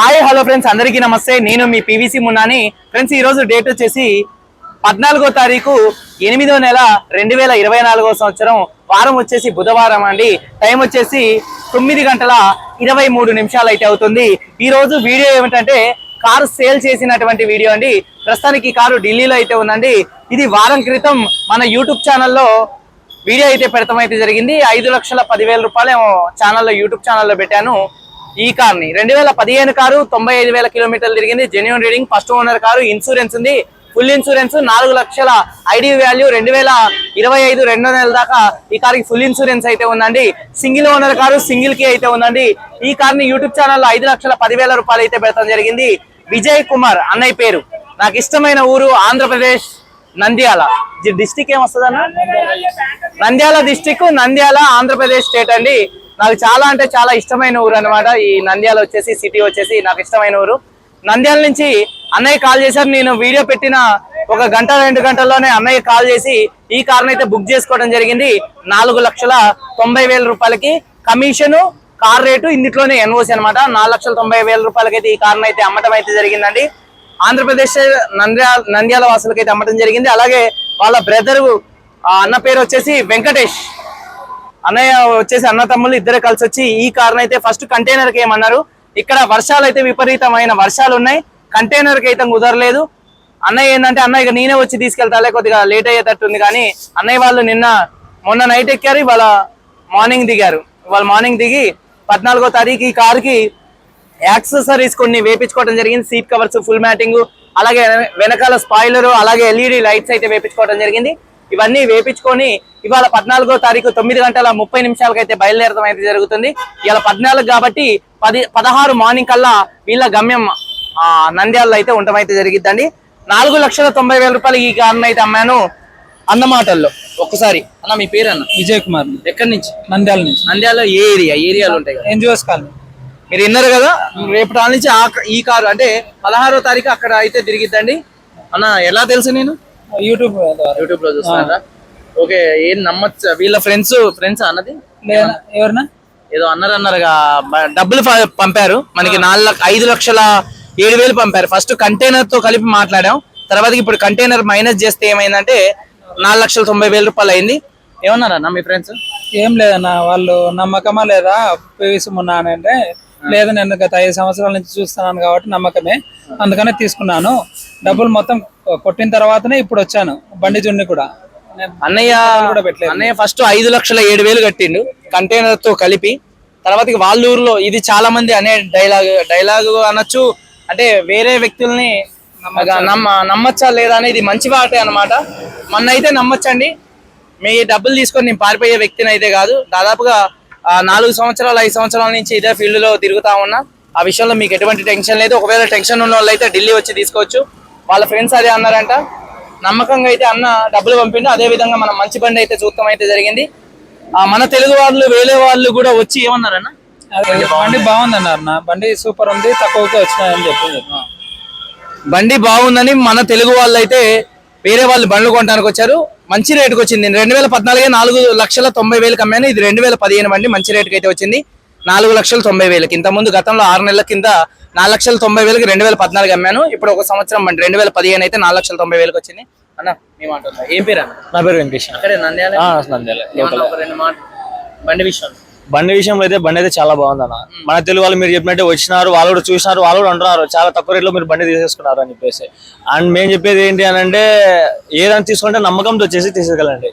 Hi hello friends అందరికీ నమస్తే. నేను మీ పివిసి మున్నాని. ఫ్రెండ్స్ ఈరోజు డేట్ వచ్చేసి పద్నాలుగో తారీఖు ఎనిమిదో నెల రెండు వేల ఇరవై నాలుగో సంవత్సరం. వారం వచ్చేసి బుధవారం అండి. టైం వచ్చేసి తొమ్మిది గంటల ఇరవై మూడు నిమిషాలు అయితే అవుతుంది ఈరోజు వీడియో ఏమిటంటే కారు సేల్ చేసినటువంటి వీడియో అండి. ప్రస్తుతానికి కారు ఢిల్లీలో అయితే ఉందండి. ఇది వారం క్రితం మన యూట్యూబ్ ఛానల్లో వీడియో అయితే పెడతాం అయితే జరిగింది. ఐదు లక్షల పదివేల రూపాయలు ఛానల్లో యూట్యూబ్ ఛానల్లో పెట్టాను. ఈ కార్ని రెండు వేల పదిహేను కారు తొంభై ఐదు వేల కిలోమీటర్లు తిరిగింది. Genuine reading first owner car insurance ఉంది. ఫుల్ ఇన్సూరెన్స్ నాలుగు లక్షల ఐడి వాల్యూ రెండు వేల ఇరవై ఐదు రెండో నెలల దాకా ఈ కార్కి ఫుల్ ఇన్సూరెన్స్ అయితే ఉందండి. సింగిల్ ఓనర్ కారు సింగిల్కి అయితే ఉందండి. ఈ కార్ని యూట్యూబ్ ఛానల్లో ఐదు లక్షల పదివేల రూపాయలు అయితే పెడతాం జరిగింది. విజయ్ కుమార్ అన్నయ్య పేరు. నాకు ఇష్టమైన ఊరు ఆంధ్రప్రదేశ్ నంద్యాల. డిస్టిక్ ఏమొస్తుందన్న నంద్యాల డిస్టిక్ నంద్యాల ఆంధ్రప్రదేశ్ స్టేట్ అండి. నాకు చాలా అంటే చాలా ఇష్టమైన ఊరు అనమాట ఈ నంద్యాల వచ్చేసి సిటీ వచ్చేసి నాకు ఇష్టమైన ఊరు. నంద్యాల నుంచి అన్నయ్య కాల్ చేశారు. నేను వీడియో పెట్టిన ఒక గంట రెండు గంటల్లోనే అన్నయ్య కాల్ చేసి ఈ కార్ని అయితే బుక్ చేసుకోవడం జరిగింది. నాలుగు లక్షల తొంభై వేల రూపాయలకి కమిషను కార్ రేటు ఇందులోనే ఎన్ఓసి అనమాట నాలుగు లక్షల తొంభై వేల రూపాయలకైతే ఈ కార్ని అయితే అమ్మటం అయితే జరిగిందండి. ఆంధ్రప్రదేశ్ నంద్యాల నంద్యాల వాసులకైతే అమ్మటం జరిగింది. అలాగే వాళ్ళ బ్రదర్ అన్న పేరు వచ్చేసి వెంకటేష్. అన్నయ్య వచ్చేసి అన్న తమ్ముళ్ళు ఇద్దరు కలిసి వచ్చి ఈ కార్ అయితే ఫస్ట్ కంటైనర్కి ఏమన్నారు? ఇక్కడ వర్షాలు అయితే విపరీతమైన వర్షాలు ఉన్నాయి. కంటైనర్కి అయితే కుదరలేదు. అన్నయ్య ఏంటంటే అన్నయ్య ఇక నేనే వచ్చి తీసుకెళ్తాలే కొద్దిగా లేట్ అయ్యేటట్టు ఉంది కానీ అన్నయ్య వాళ్ళు నిన్న మొన్న నైట్ ఎక్కారు ఇవాళ మార్నింగ్ దిగారు. ఇవాళ మార్నింగ్ దిగి పద్నాలుగో తారీఖు ఈ కారుకి యాక్సెసరీస్ కొన్ని వేపించుకోవడం జరిగింది. సీట్ కవర్స్ ఫుల్ మ్యాటింగ్ అలాగే వెనకాల స్పాయిలర్ అలాగే ఎల్ఈడి లైట్స్ అయితే వేపించుకోవడం జరిగింది. ఇవన్నీ వేపించుకొని ఇవాళ పద్నాలుగో తారీఖు తొమ్మిది గంటల ముప్పై నిమిషాలకు అయితే బయలుదేరడం అయితే జరుగుతుంది. ఇవాళ పద్నాలుగు కాబట్టి పది పదహారు మార్నింగ్ కల్లా వీళ్ళ గమ్యం ఆ, నంద్యాలలో అయితే ఉండటం అయితే జరిగిద్దండి. నాలుగు లక్షల తొంభై వేల రూపాయలు ఈ కారుని అయితే అమ్మాను అన్నమాటల్లో. ఒక్కసారి. అన్న మీ పేరు అన్న విజయ్ కుమార్ ఎక్కడి నుంచి? నంద్యాల నుంచి. నంద్యాలలో ఏ ఏరియా? ఏరియాలు ఉంటాయి కదా? NGOs colony. మీరు విన్నారు కదా రేపు నుంచి ఈ కారు అంటే పదహారో తారీఖు అక్కడ అయితే తిరిగిద్దండి. అన్న ఎలా తెలుసు నేను? యూట్యూబ్ యూట్యూబ్లో చూస్తున్నారా ఓకే ఏం నమ్మచ్చ? వీళ్ళ ఫ్రెండ్స్ ఫ్రెండ్స్ అన్నది? ఎవరన్నా? ఏదో అన్నారు అన్నారుగా డబ్బులు పంపారు. మనకి నాలుగు ఐదు లక్షల ఏడు వేలు పంపారు. ఫస్ట్ కంటైనర్తో కలిపి మాట్లాడాం. తర్వాత ఇప్పుడు కంటైనర్ మైనస్ చేస్తే ఏమైందంటే నాలుగు లక్షల తొంభై వేల రూపాయలు అయింది. ఏమన్నారన్న మీ ఫ్రెండ్స్? ఏం లేదన్న వాళ్ళు నమ్మకమా లేదా? అని అంటే లేదు నేను గత ఐదు సంవత్సరాల నుంచి చూస్తున్నాను కాబట్టి నమ్మకమే. అందుకనే తీసుకున్నాను. డబ్బులు మొత్తం కొట్టిన తర్వాతనే ఇప్పుడు వచ్చాను బండి జున్ని కూడా. నేను అన్నయ్య కూడా పెట్టలేదు. అన్నయ్య ఫస్ట్ ఐదు లక్షల ఏడు వేలు కట్టిండు కంటైనర్తో కలిపి. తర్వాత ఇక వాళ్ళ ఊర్లో ఇది చాలా మంది అనే డైలాగ్ డైలాగ్ అనొచ్చు అంటే వేరే వ్యక్తుల్ని నమ్మ నమ్మచ్చా లేదా అనేది మంచి వాటే అనమాట మొన్న అయితే నమ్మచ్చండి. మీ డబ్బులు తీసుకొని నేను పారిపోయే వ్యక్తిని అయితే కాదు దాదాపుగా నాలుగు సంవత్సరాలు ఐదు సంవత్సరాల నుంచి ఇదే ఫీల్డ్లో తిరుగుతా ఉన్నా. ఆ విషయంలో మీకు ఎటువంటి టెన్షన్ లేదు. ఒకవేళ టెన్షన్ ఉన్న వాళ్ళు అయితే ఢిల్లీ వచ్చి తీసుకోవచ్చు. వాళ్ళ ఫ్రెండ్స్ అదే అన్నారంట. నమ్మకంగా అయితే అన్న డబ్బులు పంపిండు. అదే విధంగా మనం మంచి బండి అయితే చూడటం అయితే జరిగింది. ఆ, మన తెలుగు వాళ్ళు వేరే వాళ్ళు కూడా వచ్చి ఏమన్నారన్న? బండి బాగుంది అన్నారు నా బండి సూపర్ ఉంది తక్కువకే వచ్చినాయని చెప్పి బండి బాగుందని మన తెలుగు వాళ్ళు అయితే వేరే వాళ్ళు బండ్లు కొనడానికి వచ్చారు. మంచి రేటుకి వచ్చింది. రెండు వేల పద్నాలుగే నాలుగు లక్షల తొంభై వేలకు అమ్మాను ఇది రెండు వేల పదిహేను బండి మంచి రేటుకి అయితే వచ్చింది. నాలుగు లక్షల తొంభై వేలకి. ఇంత ముందు గతంలో ఆరు నెలల కింద నాలుగు లక్షల తొంభై వేలకి రెండు వేల పద్నాలుగు అమ్మాను. ఇప్పుడు ఒక సంవత్సరం బండి రెండు వేల పదిహేను అయితే నాలుగు లక్షల తొంభై వేలకు వచ్చింది. అన్న మీ మాట ఉందా? ఏం పేరు అన్న? నా పేరు వెంకటేష్. అక్కడే నంద్యాల? నంద్యాల. ఏమన్నా ఒక రెండు మాట బండి విషయం బండి విషయంలో అయితే బండి అయితే చాలా బాగుంది అన్న. మన తెలుగు వాళ్ళు మీరు చెప్పినట్టే వచ్చినారు వాళ్ళు కూడా చూసినారు వాళ్ళు కూడా అంటున్నారు. చాలా తక్కువ రేట్లో మీరు బండి తీసేసుకున్నారు అని చెప్పేసి. అండ్ మేము చెప్పేది ఏంటి అని అంటే ఏదైనా తీసుకుంటే నమ్మకంతో వచ్చేసి తీసుకెళ్ళండి.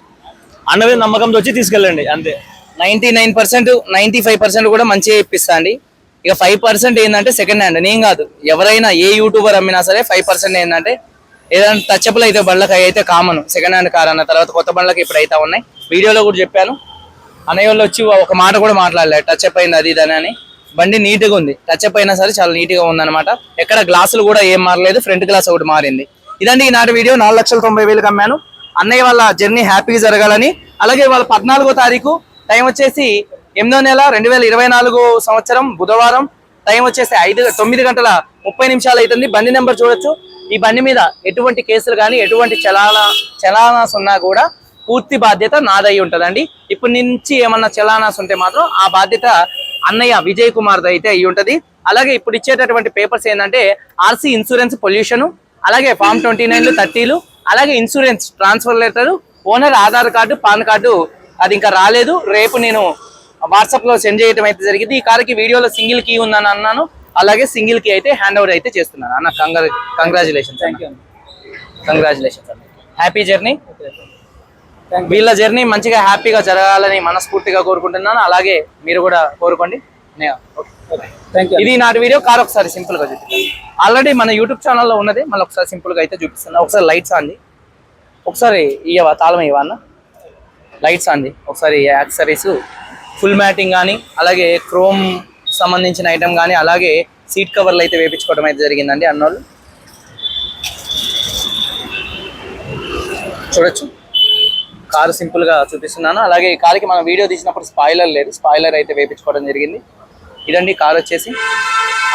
అన్నది నమ్మకంతో వచ్చి తీసుకెళ్ళండి అంతే. Ninety nine percent ninety five percent కూడా మంచిగా ఇప్పిస్తా అండి. ఇక ఫైవ్ పర్సెంట్ ఏంటంటే సెకండ్ హ్యాండ్ నేను కాదు ఎవరైనా ఏ యూట్యూబర్ అమ్మినా సరే ఫైవ్ పర్సెంట్ ఏంటంటే ఏదైనా టచ్అప్లు అయితే బండ్లకి అయితే కామన్ సెకండ్ హ్యాండ్ కార్ అన్న తర్వాత కొత్త బండ్లకి ఇప్పుడు అయితే ఉన్నాయి. వీడియోలో కూడా చెప్పాను. అన్నయ్య వాళ్ళు వచ్చి ఒక మాట కూడా మాట్లాడలేదు. టచ్అప్ అయింది అది ఇది అని అని. బండి నీట్గా ఉంది. టచ్అప్ అయినా సరే చాలా నీట్గా ఉందన్నమాట. ఎక్కడ గ్లాసులు కూడా ఏం మారలేదు. ఫ్రంట్ గ్లాస్ ఒకటి మారింది. ఇదండి ఈనాటి వీడియో. నాలుగు లక్షల తొంభై వేలకు అమ్మాను. అన్నయ్య వాళ్ళ జర్నీ హ్యాపీగా జరగాలని. అలాగే వాళ్ళ పద్నాలుగో తారీఖు టైం వచ్చేసి ఎనిమిదో నెల రెండు వేల ఇరవై నాలుగు సంవత్సరం బుధవారం. టైం వచ్చేసి ఐదు తొమ్మిది గంటల ముప్పై నిమిషాలు అవుతుంది. బండి నెంబర్ చూడొచ్చు. ఈ బండి మీద ఎటువంటి కేసులు కానీ ఎటువంటి చలానా చలానాస్ ఉన్నా కూడా పూర్తి బాధ్యత నాదై ఉంటదండి. ఇప్పటి నుంచి ఏమన్నా చలానాస్ ఉంటే మాత్రం ఆ బాధ్యత అన్నయ్య విజయ్ కుమార్ అయితే అయి ఉంటది. అలాగే ఇప్పుడు ఇచ్చేటటువంటి పేపర్స్ ఏంటంటే ఆర్సీ ఇన్సూరెన్స్ పొల్యూషన్ అలాగే ఫామ్ ట్వంటీ నైన్లు థర్టీలు అలాగే insurance transfer letter owner Aadhaar card PAN card అది ఇంకా రాలేదు. రేపు నేను వాట్సాప్లో సెండ్ చేయడం అయితే జరిగింది. ఈ కార్కి వీడియోలో సింగిల్ కీ ఉందని అన్నాను. అలాగే సింగిల్ కీ అయితే హ్యాండ్ ఓవర్ అయితే చేస్తున్నాను. అన్న కంగ్రా congratulations you congratulations happy journey వీళ్ళ జర్నీ మంచిగా హ్యాపీగా జరగాలని మనస్ఫూర్తిగా కోరుకుంటున్నాను. అలాగే మీరు కూడా కోరుకోండి. ఇది నాటి వీడియో. కార్ ఒకసారి సింపుల్గా చూపిస్తాను ఆల్రెడీ మన యూట్యూబ్ ఛానల్లో ఉన్నది. మళ్ళీ ఒకసారి సింపుల్గా అయితే చూపిస్తాను ఒకసారి లైట్స్ అంది ఒకసారి ఇయ్యవా? తాళం ఇవ్వా అన్న? లైట్స్ అంది ఒకసారి యాక్సరీస్ ఫుల్ మ్యాటింగ్ కానీ అలాగే క్రోమ్ సంబంధించిన ఐటమ్ కానీ అలాగే సీట్ కవర్లు అయితే వేపించుకోవడం అయితే జరిగిందండి అన్నోళ్ళు. చూడొచ్చు. కారు సింపుల్గా చూపిస్తున్నాను. అలాగే ఈ కారుకి మనం వీడియో తీసినప్పుడు స్పాయిలర్ లేదు. స్పాయిలర్ అయితే వేపించుకోవడం జరిగింది. ఇదండి కార్ వచ్చేసి.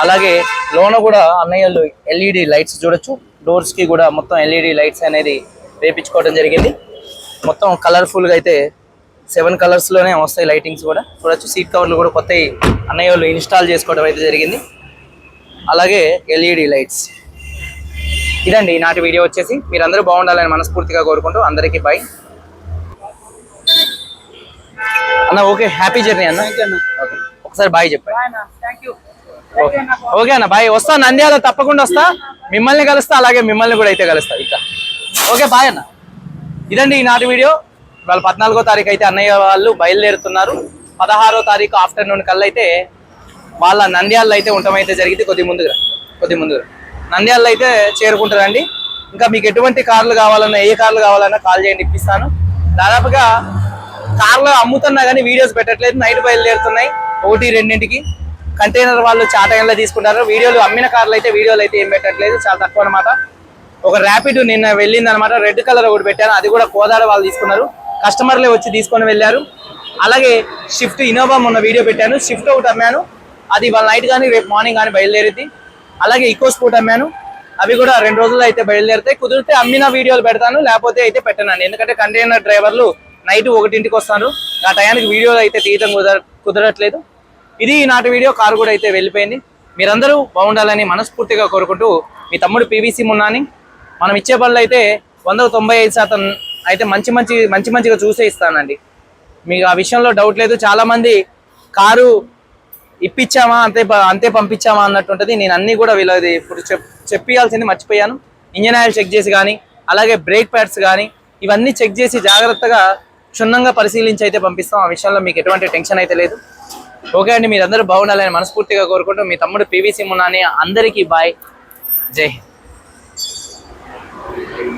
అలాగే లోన కూడా అన్నయ్యలు ఎల్ఈడి లైట్స్ చూడొచ్చు. డోర్స్కి కూడా మొత్తం ఎల్ఈడి లైట్స్ అనేది వేపించుకోవడం జరిగింది. మొత్తం కలర్ఫుల్గా అయితే సెవెన్ కలర్స్లోనే వస్తాయి లైటింగ్స్ కూడా. చూడొచ్చు సీట్ కవర్లు కూడా కొత్త అన్నయ్యలు ఇన్స్టాల్ చేసుకోవడం అయితే జరిగింది. అలాగే ఎల్ఈడి లైట్స్. ఇదండి ఈనాటి వీడియో వచ్చేసి. మీరందరూ బాగుండాలని మనస్ఫూర్తిగా కోరుకుంటూ అందరికీ బై. అన్న ఓకే. హ్యాపీ జర్నీ అన్న. ఓకే. ఒకసారి బాయ్ చెప్పండి. ఓకే. ఓకే అన్న బాయ్. వస్తా నంద్యాల తప్పకుండా వస్తా. మిమ్మల్ని కలుస్తా అలాగే మిమ్మల్ని కూడా అయితే కలుస్తా. ఇక ఓకే బాయ్ అన్న. ఇదండి ఈనాటి వీడియో. ఇవాళ పద్నాలుగో తారీఖు అయితే అన్నయ్య వాళ్ళు బయలుదేరుతున్నారు. పదహారో తారీఖు ఆఫ్టర్నూన్ కల్లా అయితే వాళ్ళ నంద్యాలలో అయితే ఉండటమైతే జరిగింది. కొద్ది ముందుగా కొద్ది ముందుగా. నంద్యాలలో అయితే చేరుకుంటారండి. ఇంకా మీకు ఎటువంటి కార్లు కావాలన్నా ఏ కార్లు కావాలన్నా కాల్ చేయండి ఇప్పిస్తాను. దాదాపుగా కార్లో అమ్ముతున్నా కానీ వీడియోస్ పెట్టట్లేదు. నైట్ బయలుదేరుతున్నాయి. ఒకటి రెండింటికి. కంటైనర్ వాళ్ళు చాటంలో తీసుకుంటారు. వీడియోలు అమ్మిన కార్లు అయితే వీడియోలు అయితే ఏం పెట్టట్లేదు. చాలా తక్కువ అనమాట ఒక ర్యాపిడ్ నిన్న వెళ్ళింది అనమాట రెడ్ కలర్ ఒకటి పెట్టాను. అది కూడా కోదాడ వాళ్ళు తీసుకున్నారు. కస్టమర్లే వచ్చి తీసుకొని వెళ్ళారు. అలాగే షిఫ్ట్ ఇన్నోవా మొన్న వీడియో పెట్టాను. షిఫ్ట్ ఒకటి అమ్మాను. అది వాళ్ళ నైట్ కానీ రేపు మార్నింగ్ కానీ బయలుదేరింది అలాగే ఈకో స్పోర్ట్ అమ్మాను. అవి కూడా రెండు రోజుల్లో అయితే బయలుదేరుతాయి. కుదిరితే అమ్మిన వీడియోలు పెడతాను లేకపోతే అయితే పెట్టనండి ఎందుకంటే కంటైనర్ డ్రైవర్లు నైట్ ఒకటింటికి వస్తారు. ఆ టయానికి వీడియోలు అయితే తీయటం కుదర కుదరట్లేదు. ఇది నాటి వీడియో. కారు కూడా అయితే వెళ్ళిపోయింది. మీరందరూ బాగుండాలని మనస్ఫూర్తిగా కోరుకుంటూ మీ తమ్ముడు పీవీసీ మున్నాని. మనం ఇచ్చే పనులు అయితే వందకు తొంభై ఐదు శాతం అయితే మంచి మంచి మంచి మంచిగా చూసే ఇస్తానండి. మీకు ఆ విషయంలో డౌట్ లేదు. చాలామంది కారు ఇప్పించామా అంతే అంతే పంపించామా అన్నట్టు ఉంటుంది నేను అన్ని కూడా వీళ్ళది ఇప్పుడు చెప్ చెప్పియాల్సింది మర్చిపోయాను. ఇంజన్ ఆయిల్ చెక్ చేసి కానీ అలాగే బ్రేక్ ప్యాడ్స్ కానీ ఇవన్నీ చెక్ చేసి జాగ్రత్తగా క్షుణ్ణంగా పరిశీలించి అయితే పంపిస్తాం. ఆ విషయంలో మీకు ఎటువంటి టెన్షన్ అయితే లేదు. ఓకే అండి. మీరందరూ బాగుండాలని మనస్ఫూర్తిగా కోరుకుంటూ మీ తమ్ముడు పీవీసీ మున్నాని అందరికీ బాయ్. జై హింద్.